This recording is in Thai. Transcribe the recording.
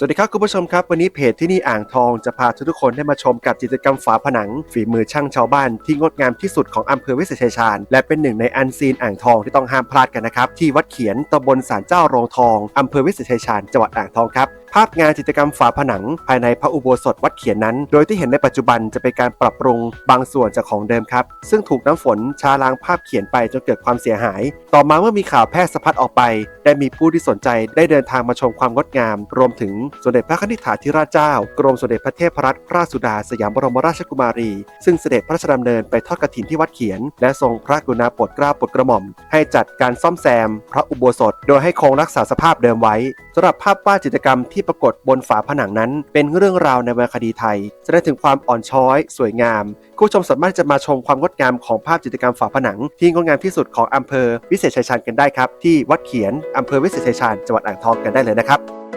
สวัสดีครับคุณผู้ชมครับ วันนี้เพจที่นี่อ่างทองจะพาทุกๆคนได้มาชมกับกิจกรรมฝาผนัง ฝีมือช่างชาวบ้านที่งดงามที่สุดของอำเภอวิเศษชัยชาญ และเป็นหนึ่งในอันซีนอ่างทองที่ต้องห้ามพลาดกันนะครับ ที่วัดเขียนตำบลศาลเจ้าโรงทองอำเภอวิเศษชัยชาญจังหวัดอ่างทองครับภาพงานจิตรกรรมฝาผนัง ภายในพระอุโบสถวัดเขียนนั้น โดยที่เห็นในปัจจุบันจะเป็นการปรับปรุงบางส่วนจากของเดิมครับ ซึ่งถูกน้ำฝนชาล้างภาพเขียนไปจนเกิดความเสียหาย ต่อมาเมื่อมีข่าวแพร่สะพัดออกไป ได้มีผู้ที่สนใจได้เดินทางมาชมความงดงาม รวมถึงสมเด็จพระนิธิถาธิราชเจ้า กรมสมเด็จพระเทพรัตนราชสุดาสยามบรมราชกุมารี ซึ่งเสด็จพระราชดำเนินไปทอดกฐินที่วัดเขียน และทรงพระกรุณาโปรดเกล้าโปรดกระหม่อม ให้จัดการซ่อมแซม พระอุโบสถ โดยให้คงรักษาสภาพเดิมไว้สำหรับภาพวาดจิตรกรรมที่ปรากฏบนฝาผนังนั้น เป็นเรื่องราวในวรรณคดีไทยแสดงถึงความอ่อนช้อย สวยงามคุณผู้ชมสามารถจะมาชมความงดงามของภาพจิตรกรรมฝาผนัง ที่งดงามที่สุดของอำเภอวิเศษชัยชาญกันได้ครับ ที่วัดเขียนอำเภอวิเศษชัยชาญจังหวัดอ่างทองกันได้เลยนะครับ